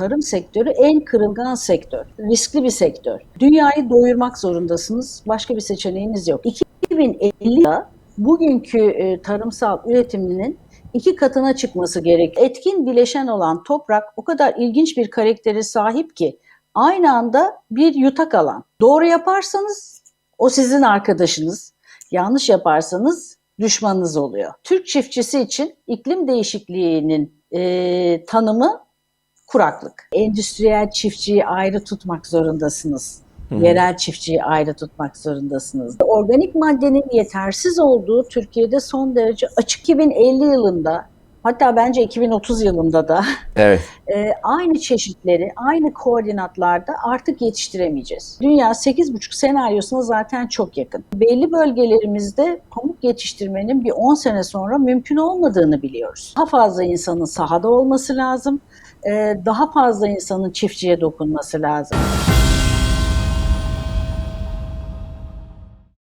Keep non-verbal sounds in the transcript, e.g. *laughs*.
tarım sektörü en kırılgan sektör. Riskli bir sektör. Dünyayı doyurmak zorundasınız. Başka bir seçeneğiniz yok. 2050'da bugünkü e, tarımsal üretiminin iki katına çıkması gerek. Etkin bileşen olan toprak o kadar ilginç bir karaktere sahip ki aynı anda bir yutak alan. Doğru yaparsanız o sizin arkadaşınız. Yanlış yaparsanız düşmanınız oluyor. Türk çiftçisi için iklim değişikliğinin e, tanımı kuraklık. Endüstriyel çiftçiyi ayrı tutmak zorundasınız. Yerel çiftçiyi ayrı tutmak zorundasınız. Organik maddenin yetersiz olduğu Türkiye'de son derece açık 2050 yılında hatta bence 2030 yılında da Evet. *laughs* e, aynı çeşitleri aynı koordinatlarda artık yetiştiremeyeceğiz. Dünya 8,5 senaryosuna zaten çok yakın. Belli bölgelerimizde pamuk yetiştirmenin bir 10 sene sonra mümkün olmadığını biliyoruz. Daha fazla insanın sahada olması lazım. e, Daha fazla insanın çiftçiye dokunması lazım.